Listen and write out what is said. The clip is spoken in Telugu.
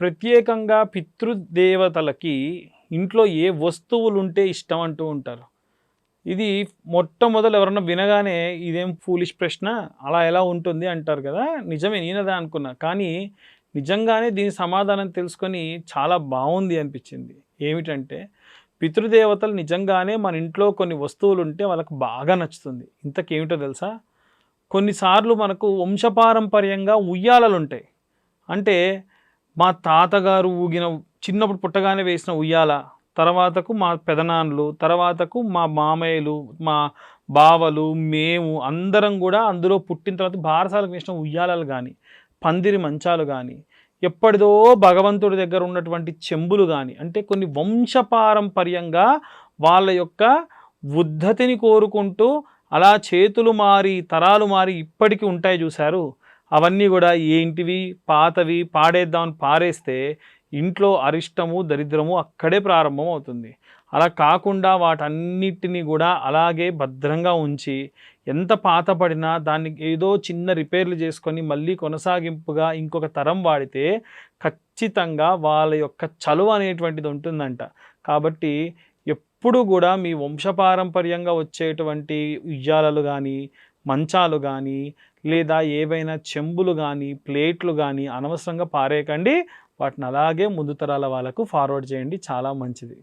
ప్రత్యేకంగా పితృదేవతలకి ఇంట్లో ఏ వస్తువులు ఉంటే ఇష్టం అంటూ ఉంటారు. ఇది మొట్టమొదలు ఎవరన్నా వినగానే ఇదేం ఫూలిష్ ప్రశ్న అలా ఎలా ఉంటుంది అంటారు కదా నిజమే నేనదే అనుకున్నా. కానీ నిజంగానే దీని సమాధానం తెలుసుకొని చాలా బాగుంది అనిపించింది. ఏమిటంటే పితృదేవతలు నిజంగానే మన ఇంట్లో కొన్ని వస్తువులు ఉంటే వాళ్ళకి బాగా నచ్చుతుంది. ఇంతకేమిటో తెలుసా? కొన్నిసార్లు మనకు వంశపారంపర్యంగా ఉయ్యాలలు ఉంటాయి అంటే మా తాతగారు ఊగిన చిన్నప్పుడు పుట్టగానే వేసిన ఉయ్యాల తర్వాతకు మా పెదనాన్నలు తర్వాతకు మా మామయ్యలు మా బావలు మేము అందరం కూడా అందులో పుట్టిన తర్వాత బారసాలకు వేసిన ఉయ్యాలలు కానీ పందిరి మంచాలు కానీ ఎప్పటిదో భగవంతుడి దగ్గర ఉన్నటువంటి చెంబులు కానీ అంటే కొన్ని వంశపారంపర్యంగా వాళ్ళ యొక్క ఉద్ధతిని కోరుకుంటూ అలా చేతులు మారి తరాలు మారి ఇప్పటికీ ఉంటాయి చూశారు. అవన్నీ కూడా ఏంటివి? పాతవి. పాడేద్దామని పారేస్తే ఇంట్లో అరిష్టము దరిద్రము అక్కడే ప్రారంభం అవుతుంది అలా కాకుండా వాటన్నిటిని కూడా అలాగే భద్రంగా ఉంచి ఎంత పాత పడినా దాన్ని ఏదో చిన్న రిపేర్లు చేసుకొని మళ్ళీ కొనసాగింపుగా ఇంకొక తరం వాడితే ఖచ్చితంగా వాళ్ళ యొక్క చలువ అనేటువంటిది ఉంటుందంట. కాబట్టి ఎప్పుడు కూడా మీ వంశపారంపర్యంగా వచ్చేటువంటి ఉయ్యాలలు కానీ మంచాలు కానీ లేదా ఏవైనా చెంబులు కానీ ప్లేట్లు కానీ అనవసరంగా పారేయకండి. వాటిని అలాగే ముందు తరాల వాళ్ళకు ఫార్వర్డ్ చేయండి. చాలా మంచిది.